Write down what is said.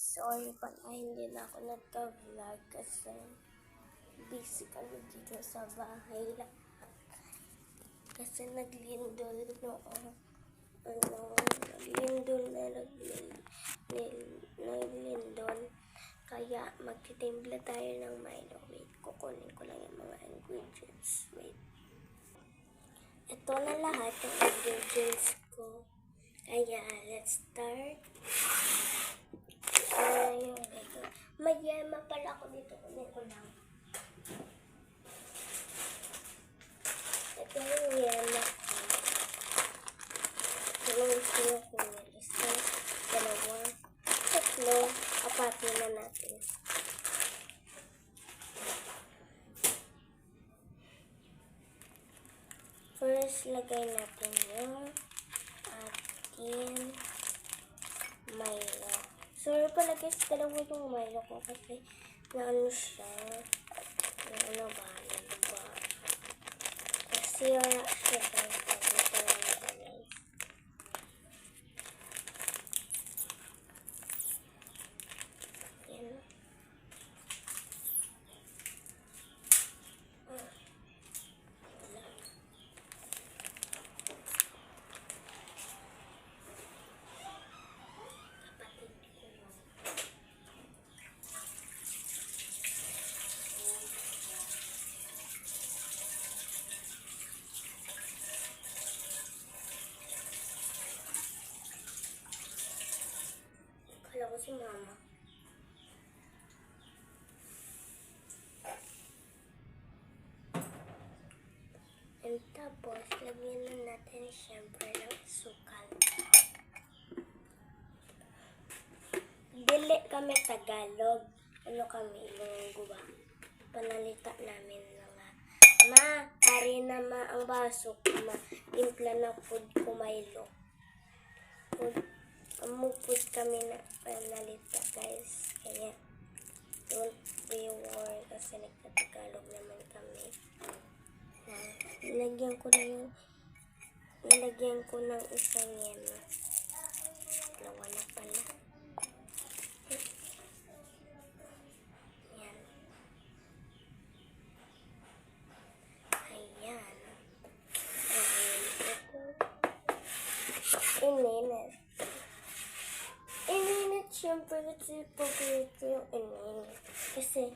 Sorry pala, hindi na ako nagka-vlog kasi busy kami dito sa bahay lang. Kasi naglindol noong ano, naglindol na naglindol. Kaya magtitimpla tayo ng Milo. Wait, kukunin ko lang yung mga ingredients. Wait. Ito na lahat ng ingredients ko. Kaya, let's start. May yema pala ako dito. Kunin ko lang. Ito yung yema ko. Ito yung gusto nyo kunin. Isa, dalawa, tatlo, apatin na natin. First, lagay natin yung ating Milo. Sorry pala guys, dalawa yung Milo ko kasi na ano siya, na ano ba, na diba? Kasi wala siya guys, sabi ko lang guys. Yan. Ah. Wala. Kapatid ko yun. Kala ko si mama. And tapos, lagyan na natin siyempre ng sukal. Dili kami Tagalog. Ano kami, Ilonggo ba? Panalita namin mga, Ma, ari na ma ang baso ko, ma. Timpla na food ko Milo. Food, amupod kami na panalita, kasi nagtatagalog naman kami. Na, nilagyan ko na yung, nilagyan ko ng isang yema. Dalawa na pala. Yan. Ayan. Ayan. Ito. Ininit. Ininit syempre kasi paborito yung ininit. Kasi,